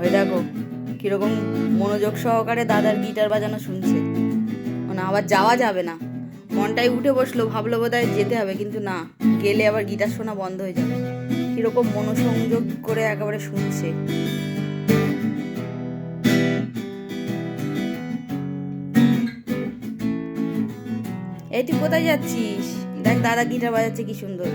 ওই দেখো, কীরকম মনোযোগ সহকারে দাদার গিটার বাজানো শুনছে। মানে আবার যাওয়া যাবে না। মনটাই উঠে বসল, ভাবলো বোধহয় যেতে হবে, কিন্তু না, গেলে আবার গিটার শোনা বন্ধ হয়ে যাবে। কীরকম মনোসংযোগ করে একেবারে শুনছে। এই তুই কোথায় যাচ্ছিস? দেখ দাদা গিটার বাজাচ্ছে, কি সুন্দর।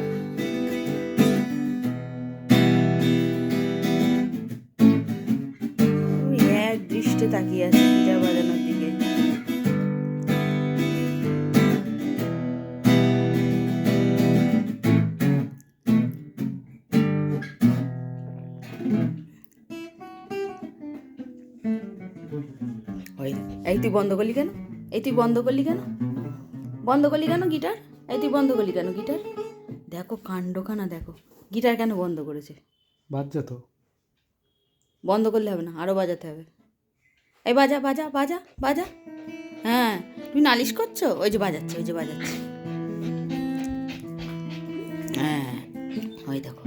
এক দৃষ্টে তাকিয়ে আছে গিটার বাজানোর দিকে। এই তুই বন্ধ করলি কেন? এই তুই বন্ধ করলি কেন? বন্ধ করলি কেন গিটার? এই তুই বন্ধ করলি কেন গিটার? দেখো কাণ্ডখানা দেখো। গিটার কেন বন্ধ করেছে? বাচ্চা তো। বন্ধ করলে হবে না আরও বাজাতে হবে। এই বাজা বাজা বাজা বাজা। হ্যাঁ তুমি নালিশ করছ? ওই যে বাজাচ্ছে, ওই যে বাজাচ্ছে। হ্যাঁ ওই দেখো।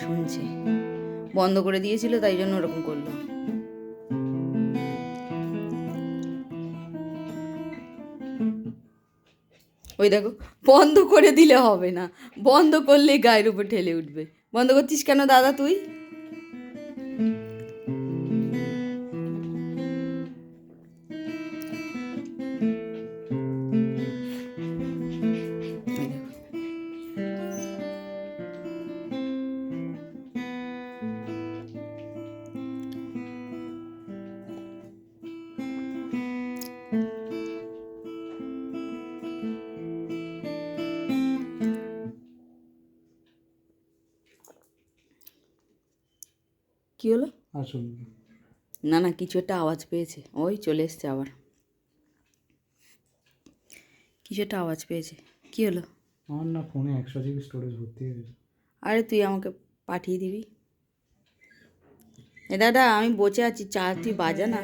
শুনছে। বন্ধ করে দিয়েছিল, তাই জন্য ওরকম করল। ওই দেখো, বন্ধ করে দিলে হবে না। বন্ধ করলে গায়ের উপর ঠেলে উঠবে। বন্ধ করছিস কেন দাদা তুই? কি হলো? আসুন। না না কিছু একটা আওয়াজ পেয়েছে। ওই চলে এসছে আবার। কিছু একটা আওয়াজ পেয়েছে। কি হলো? আমার না ফোনে একশো জিবি স্টোরেজ ভর্তি হয়ে গেছে। আরে তুই আমাকে পাঠিয়ে দিবি। এ দাদা আমি বসে আছি। চা তুই বাজা না।